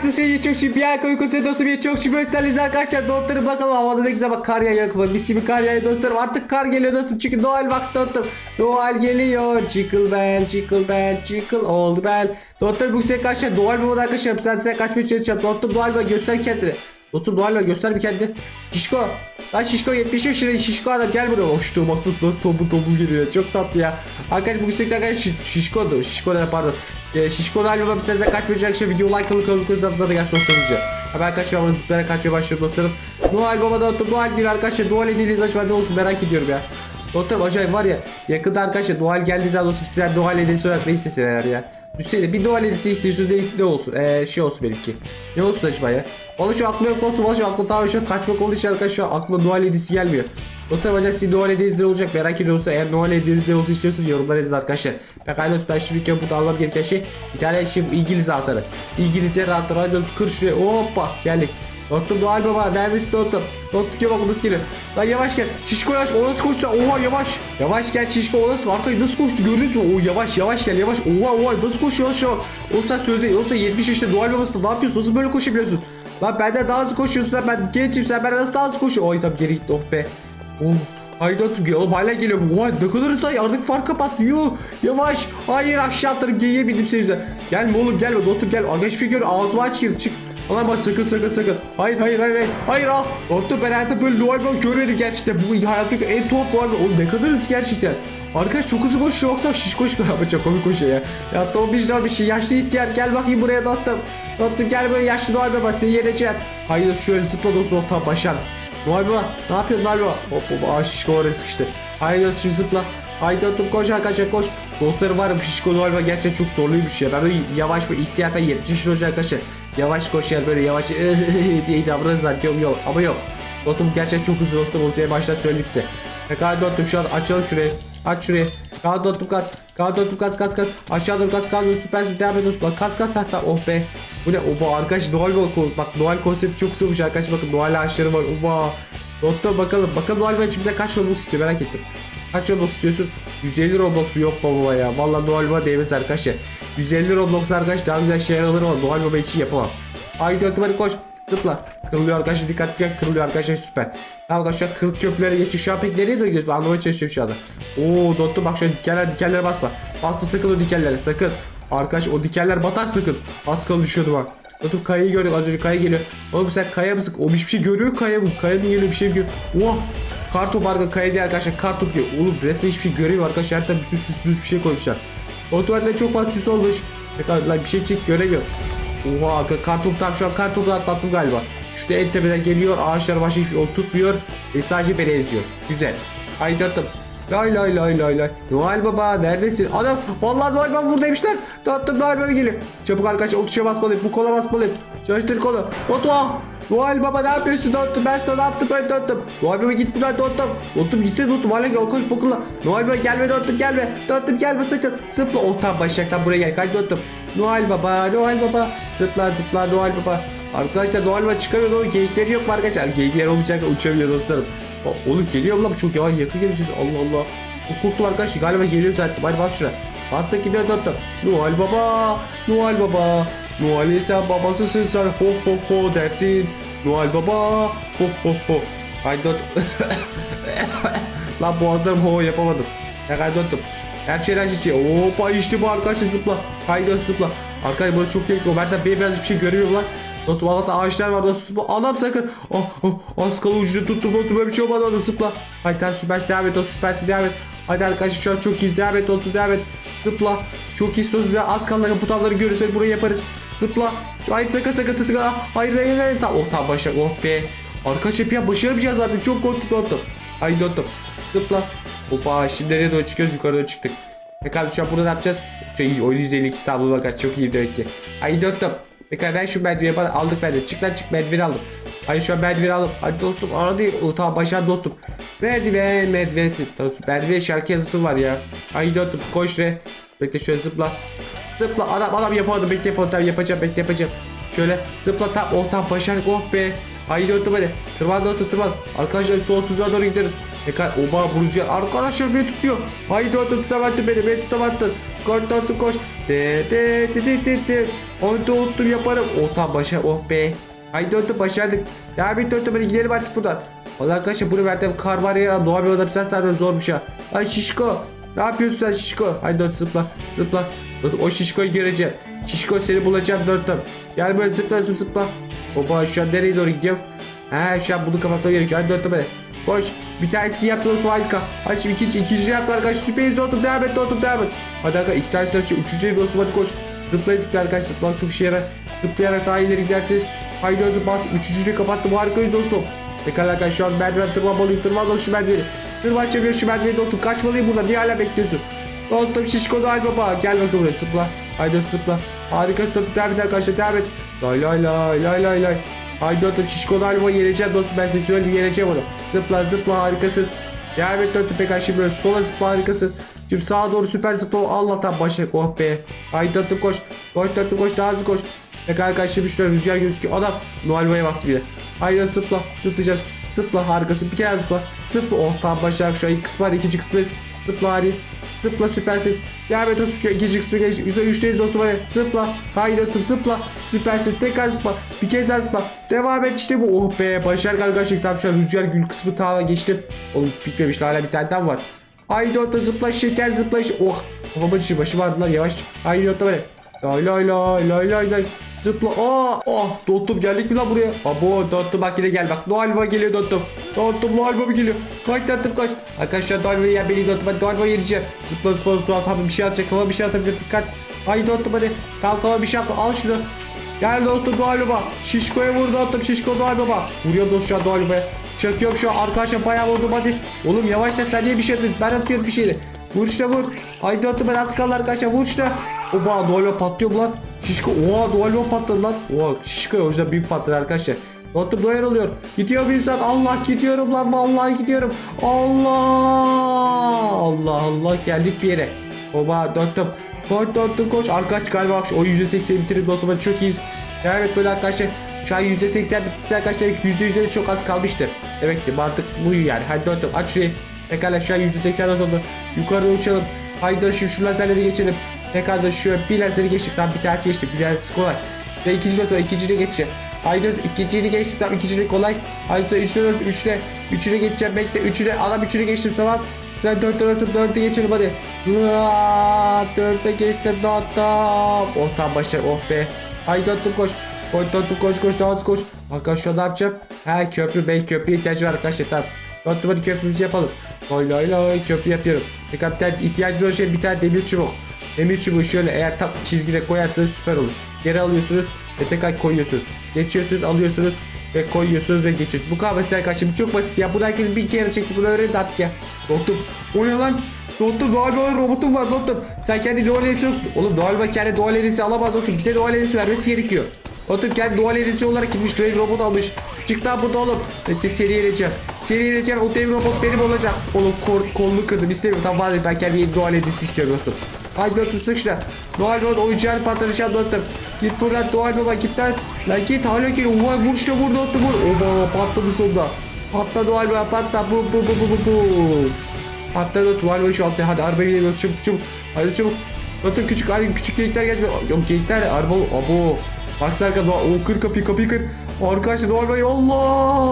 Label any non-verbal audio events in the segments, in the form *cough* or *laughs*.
Şey çok şık bir arka uykusu dostum ya çok şık gösteriniz arkadaşlar Doktorum bakalım havada ne güzel bak kar yağıyor bak mis gibi kar yağıyor doktorum. Artık kar geliyor dostum çünkü Noel bak doktorum. Noel geliyor Jingle bell jingle bell jingle oldu bell. Doktor bu sene kaçacak Noel babada arkadaşlar sen sen kaçmaya çalışacağım. Doktor Noel baba göster kendini Noel baba göster bir kendini Şişko. Lan Şişko 70 yaşında Şişko adam gel buraya. Oh işte baksana nasıl tombul tombul geliyor. Çok tatlı ya. Arkadaşlar bu yüksekten arkadaşlar Şişko'du. Şişko ne pardon e, Şişko albümüm size kaç bir arkadaşlar video like kalıp kalıp kızlarınıza da gelsin dostlarımızca Hemen arkadaşlar ben zıplayarak kaçmaya başlıyorum dostlarım? Noel Baba da Noel gibi arkadaşlar. Noel hediyeniz acaba ne olsun merak ediyorum ya. Dostlarım acayip var ya. Yakında arkadaşlar Noel geldiği zaman dostum sizler Noel hediyesi olarak ne isteseler ya? Hüseyin bir Noel hediyesi istiyorsunuz ne, ne olsun? Ee, şey olsun benimki Ne olsun acaba ya? Valla şu aklıma yok valla şu aklıma tamamen şu an kaçmak olduğu için arkadaşlar şu an aklıma Noel hediyesi gelmiyor. Dostlarım acaba sizin Noel hediyeniz ne olacak? Merak ediyorsanız eğer Noel hediyeniz ne olsun istiyorsanız yorumlara yazın arkadaşlar. Pekala ben şimdi burada almam gereken şey bir tane şey İngiliz anahtarı. İngilizce anahtarı dostum kır şuraya. Hoppa geldik Dostum Noel Baba neredesin dostum? Dostum gel bak nasıl geliyor. Lan yavaş gel. Şişko yavaş. O nasıl koştu? Oha yavaş. Yavaş gel Şişko. O nasıl? Arkayı nasıl koştu? Gördünüz mü? O yavaş yavaş gel yavaş. Oha oha nasıl koşuyor? Yavaş. Oğlum sen sözde. Sen 70 yaşında Noel Babası ne yapıyorsun? Nasıl böyle koşabiliyorsun? Lan benden daha hızlı koşuyorsun lan. Ben gençim sen benden nasıl daha hızlı koşuyorsun? Ay tamam geri gitti. Oh be. Oh. Haydi dostum gel. Oğlum hala geliyor. Oha ne kadar hızlı. Artık fark kapat. Yuh. Yavaş. Hayır aşağı atlarım. Geyiğe bindim senin yüzünden. Gelme oğlum gelme. Dostum gel. Aga hiçbir gör. Ağzıma aç gir. Çık. Aman bak sakın sakın sakın. Hayır hayır hayır hayır. Hayır al. Doktor ben hayatta böyle Noel Baba görmedim gerçekten. Bu hayattaki en tuhaf Noel Baba. Oğlum ne kadar hızlı gerçekten. Arkadaş çok hızlı koşuyor. Baksana şiş koş. Ama *laughs* çok komik koşuyor ya. Ya bir şey bir şey. Yaşlı ihtiyar gel bakayım buraya dostum. Dostum gel böyle yaşlı Noel Baba seni yeneceğim. Hayır şöyle zıpla dostum. Tamam başar. Noel Baba ne yapıyorsun Noel Baba? Hop hop aa şişko oraya sıkıştı. Haydi dostum zıpla. Haydi dostum koş arkadaşlar koş. Dostlarım var bu şişko Noel Baba gerçekten çok zorluymuş ya. Ben böyle yavaş bir ihtiyata 70 yaşında arkadaşlar. Yavaş koşar böyle yavaş *laughs* diye davranırlar. Yok yok ama yok. Dostum gerçekten çok hızlı dostum. Onu baştan söyleyeyim size. Pekala dostum şu an açalım şurayı. Aç şurayı. Kal dostum kaç. Kal dostum kaç kaç kaç. Aşağı doğru kaç kal. Süper süper devam ediyorsun. Bak kaç kaç hatta oh be. Bu ne? Oba arkadaş Noel bak. Bak Noel konsepti çok sıvmış arkadaş. Bakın Noel ağaçları var. Oba. Dostum bakalım. Bakalım Noel Baba içimize kaç Robux istiyor merak ettim. Kaç Robux istiyorsun? 150 Robux mu yok baba ya. Vallahi Noel Baba değmez arkadaşlar. 150 Robux arkadaş daha güzel şeyler alırım ama Noel Baba için yapamam. Haydi hadi koş. Zıpla. Kırılıyor arkadaşlar dikkat dikkat kırılıyor arkadaşlar süper. Tamam arkadaşlar kırık köprüleri geçti. Şu an pek nereye doğru gidiyoruz? Anlamaya çalışıyorum şu anda. Oo doktor bak şöyle dikenler dikenlere basma. Basma sakın o dikenlere sakın. Arkadaş o dikenler batar sakın. Az kalın düşüyordu bak. Doktor kayayı gördük az önce kaya geliyor. Oğlum sen kaya mısın? O hiçbir şey görüyor kaya mı? Kaya mı geliyor bir şey görüyor. Oh. Kartop arka değil arkadaşlar kartop diyor. Oğlum resmen hiçbir şey göremiyor arkadaşlar. Her tarafı süs süs bir şey koymuşlar. Otomatikten çok fazla süs olmuş. Pekala lan bir şey çek göremiyor. Oha kartoptan şu an kartopu atlattım galiba. Şurada en tepeden geliyor ağaçlar başka hiçbir yol tutmuyor ve sadece beni eziyor. Güzel. Haydi attım. Lay lay lay lay lay. Noel Baba neredesin? Adam vallahi Noel Baba buradaymış lan. Dörttüm Noel Baba geliyor. Çabuk arkadaşlar o tuşa basmalıyım. Bu kola basmalıyım. Çalıştır kolu. Oto. Noel Baba ne yapıyorsun Dörttüm? Ben sana ne yaptım ben Dörttüm? Noel Baba git buradan Dörttüm. Dörttüm gitsene Dörttüm. Hala gel koş bakıla. Noel Baba gelme Dörttüm gelme. Dörttüm gelme sakın. Zıpla. Oh tamam başlayacaktan buraya gel. Hadi Dörttüm. Noel Baba Noel Baba. Zıpla zıpla Noel Baba. Arkadaşlar Noel Baba çıkamıyor. O geyikleri yok mu arkadaşlar? Geyikler olmayacak uçabiliyor dostlarım. O, oğlum geliyor mu lan? Çok yavaş yakın geliyor. Allah Allah. Korktum arkadaşlar. Galiba geliyor zaten. Hadi bak şuna. Attık gidiyor tuttum. Noel Baba. Noel Baba. Noel'in sen babasısın sen. Ho ho ho dersin. Noel Baba. Ho ho ho. Haydi tut. *coughs* lan boğazlarım ho yapamadım. Haydi tuttum. Her şeyden şey. Hoppa işte bu arkadaşlar zıpla. Haydi zıpla. Arkadaşlar böyle çok tehlikeli. De beyaz bir şey görüyorum lan. Dostum Allah'ta ağaçlar var dostum. Anam sakın. Oh, oh, az kalı ucunu tuttum tuttum böyle bir şey olmadı dostum zıpla. Haydi sen süpersin devam et dostum süpersin devam et. Hadi arkadaşlar şu an çok iyiyiz devam et dostum devam et. Zıpla. Çok iyiyiz dostum az kaldı bu tavları görürsek burayı yaparız. Zıpla. Hayır sakın sakın sakın. Hayır hayır hayır. Tamam oh tamam başa oh be. Arkadaşlar ya başaramayacağız zaten çok korktuk dostum. Haydi dostum. Zıpla. Hoppa şimdi nereye doğru çıkıyoruz yukarı doğru çıktık. Pekala şu an burada ne yapacağız? Şey, oyun %52 tablo bakar çok iyi demek ki. Haydi dostum. Pekala ben şu merdiveni yapalım. Aldık merdiveni. Çık lan çık merdiveni aldım. Hadi şu an merdiveni aldım. Hadi dostum aradı. O, tamam başardı dostum. Merdiven merdivensin. Dostum merdiven şarkı yazısı var ya. Hadi dostum koş ve. Bekle şöyle zıpla. Zıpla adam adam yapamadım. Bekle yapamadım. Tamam yapacağım bekle yapacağım. Şöyle zıpla tam oh tam başardık oh be. Haydi dostum hadi. Tırman dostum tırman. Arkadaşlar son tuzluğa doğru gideriz. Pekala oba bu rüzgar. Arkadaşlar beni tutuyor. Haydi dostum tutamattın beni. Beni tutamattın. Koş dostum koş. De de de de de de. Onu unuttum yaparım. Oh tam başa oh be. Haydi dostum başardık. Devam et dostum hadi gidelim artık buradan. Valla arkadaşlar bunu verdim kar var ya. Doğa bir adam sen sarmıyor zormuş ya. Ay şişko. Ne yapıyorsun sen şişko? Haydi dostum zıpla zıpla. O şişkoyu göreceğim. Şişko seni bulacağım dostum. Gel böyle zıpla dostum zıpla. Baba şu an nereye doğru gidiyorum? He şu an bunu kapatmam gerekiyor. Hadi dostum hadi. Koş. Bir tanesini yaptı dostum harika. Hadi şimdi ikinci, ikinci yaptı arkadaşlar. Süperiz dostum devam et dostum devam et. Hadi arkadaşlar iki tanesi yapıyor. Üçüncü dostum hadi koş. Zıplaya zıplaya arkadaşlar. Zıplamak çok işe yarar. Zıplayarak daha ileri gidersiniz. Haydi dostum bas. Üçüncüyü kapattım harikayız dostum. Pekala arkadaşlar şu an merdiven tırmanmalıyım. Tırmanmalıyım şu merdiveni. Tırmanacağım şu merdiveni dostum. Kaçmalıyım buradan. Niye hala bekliyorsun? Dostum şişko Noel Baba. Gel bakalım buraya zıpla. Haydi zıpla. Harika dostum. Devam et arkadaşlar devam et. Lay lay lay lay lay lay. Haydi dostum şişko Noel Baba yeneceğim dostum. Ben size söyleyeyim yeneceğim onu. Zıpla zıpla harikasın. Devam et dostum pekala şimdi böyle sola zıpla harikasın. Şimdi sağa doğru süper zıpla. Allah'tan başla. Oh be. Haydi dostum koş. Koş dostum koş. Daha hızlı koş. Pekala arkadaşlar şimdi şurada rüzgar gözüküyor. Adam Noel Baba'ya bastı bile. Haydi zıpla. Zıplayacağız. Zıpla harikasın. Bir kere zıpla. Zıpla. Oh tam başlayak şu an. İlk kısmı hadi ikinci kısmı. Zıpla hadi. Zıpla süpersin. Devam et dostum. İkinci kısmı geç. Yüzde üçteyiz dostum hadi. Zıpla. Haydi dostum zıpla. Süpersin. Tekrar zıpla. Bir kez daha zıpla. Devam et işte bu. Oh be. Başarılı arkadaşlar. Tam şu an rüzgar gül kısmı tağla geçtim. Oğlum bitmemiş. Hala bir tane daha var. Haydi dostum zıpla. Şeker zıpla. Oh. Kafama düşüyor. Başım ağrıdı lan yavaş. Haydi dostum hadi. Lay lay lay lay lay lay. Zıpla. Aa, oh, dostum geldik mi lan buraya? Abo, dostum bak yine gel bak. Noel Baba geliyor dostum. Dostum Noel Baba geliyor. Kaç dostum kaç. Arkadaşlar Noel Baba'yı yer beni dostum. Ben Noel Baba'yı yeneceğim. Zıpla zıpla zıpla. Tamam bir şey atacak. Kafama bir şey atabilir. Dikkat. Haydi dostum hadi. Tamam kafama bir şey atma. Al şunu. Gel dostum Baba. Şişko'ya vur dostum. Şişko Noel Baba. Vuruyorum dostum şu an Noel Baba'ya. Şu an. Arkadaşlar bayağı vurdum hadi. Oğlum yavaşla sen niye bir şey atıyorsun? Ben atıyorum bir şeyle. Vur işte vur. Haydi dostum ben az kaldı arkadaşlar. Vur işte. Oba Noel Baba patlıyor mu lan? Şişko. Oha Noel Baba patladı lan. Oha Şişko o yüzden büyük patladı arkadaşlar. Dostum Noel oluyor. Gidiyor bir insan. Allah gidiyorum lan. Vallahi gidiyorum. Allah. Allah Allah geldik bir yere. Oba dostum. Koş dostum koş. Arkadaş galiba o %80 bitirip dostum hadi çok iyiyiz. Devam et böyle arkadaşlar. Şu an %80 bitirse arkadaşlar %100'leri çok az kalmıştır. Demek ki mantık bu yani. Hadi dostum aç şurayı. Pekala şu an %80 oldu. Yukarı uçalım. Haydi şu, şu lazerleri geçelim. Pekala şu bir lazeri geçtik. Tam bir tanesi geçtik. Bir tanesi kolay. Ve ikinci de ikinci de geçeceğim. Haydi ikinciyi de geçtik. Tamam ikinci de kolay. Sonra üçüne dört üçüne. Üçüne geçeceğim. Bekle üçüne. Adam üçüne geçtim tamam. Sen dörtte dörtte dörtte geçelim hadi. Dörtte geçtim dörtte. Oh tam başarı oh be. Dörtte koş. Dörtte koş koş daha hızlı koş. Arkadaşlar ne yapacağım? Ha köprü bey köprüye ihtiyacı var arkadaşlar tamam. Dörtte hadi köprümüzü yapalım. Lay lay lay köprü yapıyorum. Bir tane ihtiyacınız olan şey bir tane demir çubuk. Demir çubuğu şöyle eğer tam çizgide koyarsanız süper olur. Geri alıyorsunuz ve tekrar koyuyorsunuz. Geçiyorsunuz alıyorsunuz ve koyuyorsunuz ve geçiyorsunuz. Bu kadar basit arkadaşlar. Bu çok basit ya. Bunu herkes bir kere çekti. Bunu öğrenin artık ya. Doktor. O ne lan? Doktor doğal bir robotum var doktor. Sen kendi doğal edisi yok. Oğlum doğal bir kendi doğal edisi alamaz doktor. Bize doğal edisi vermesi gerekiyor. Doktor kendi doğal edisi olarak gitmiş dev robot almış. Çık lan burada oğlum. Bekle seri yeneceğim. Seri yeneceğim. O dev robot benim olacak. Oğlum kol, kolunu kırdım. İstemiyorum. Tamam hadi ben kendi doğal edisi istiyorum dostum. Haydi sık şuna. Doğal robot oyuncağını patlatacağım doktor. Git buradan doğal baba git lan. Lan git hala gel. Oha vur işte vur doktor vur. Oha patladı sonunda. Patla doğal baba patla. Bu bu bu bu bu bu. Patladı tuval ve şu altta hadi arabaya gidiyoruz çabuk çabuk hadi çabuk Bakın küçük hadi küçük geyikler geldi yok geyikler araba abo Baksana arkadaşlar o kır kapıyı kapıyı kır Arkadaşlar Noel Bey Allah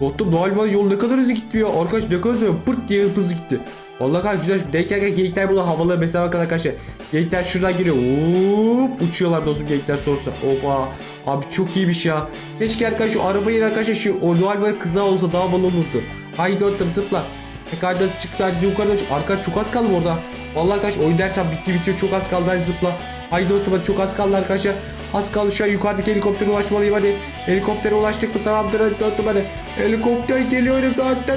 Noel Bey yol ne kadar hızlı gitti ya Arkadaş ne kadar hızlı pırt diye hızlı gitti Vallahi kadar güzel denk gelirken geyikler burada havalı mesela bakın arkadaşlar Geyikler şuradan geliyor Hop, uçuyorlar dostum geyikler sorsa Oha abi çok iyiymiş ya Keşke arkadaşlar şu arabayı arkadaşlar şu o Bey kıza olsa daha havalı olurdu Haydi dostum zıpla Tekrarda çık sadece yukarıda çık. Arka çok az kaldı orada. Vallahi arkadaş oyun dersen bitti bitiyor çok az kaldı hadi zıpla. Haydi otur hadi çok az kaldı arkadaşlar. Az kaldı şu an yukarıdaki helikoptere ulaşmalıyım hadi. Helikoptere ulaştık mı tamamdır hadi otur hadi. Helikopter geliyor.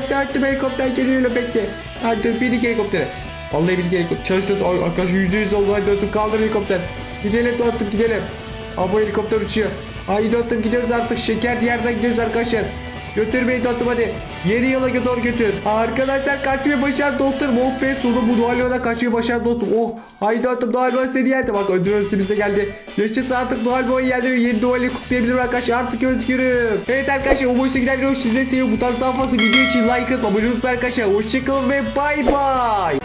Dörttüm helikopter geliyor bekle. Hadi bindik helikoptere. Vallahi bindik helikopter. Çalışıyoruz Ay, arkadaşlar yüzde yüz oldu hadi otur kaldır helikopter. Gidelim dostum gidelim. Aa helikopter uçuyor. Haydi dostum gidiyoruz artık şeker yerden gidiyoruz arkadaşlar. Götür beni dostum hadi. Yeni yola doğru götür. Arkadaşlar kaçmayı başardı dostum. Oh be sonunda bu Noel kaçmayı başardı dostum. Oh haydi dostum Noel Baba seni yendi. Bak ödül üstümüzde de geldi. Yaşasın artık Noel Baba'yı yendi yeni Noel'i kutlayabilirim arkadaşlar. Artık özgürüm. Evet arkadaşlar umarım size giden video sizleri seviyorum. Bu tarz daha fazla video için like atıp abone unutmayın arkadaşlar. Hoşçakalın ve bay bay.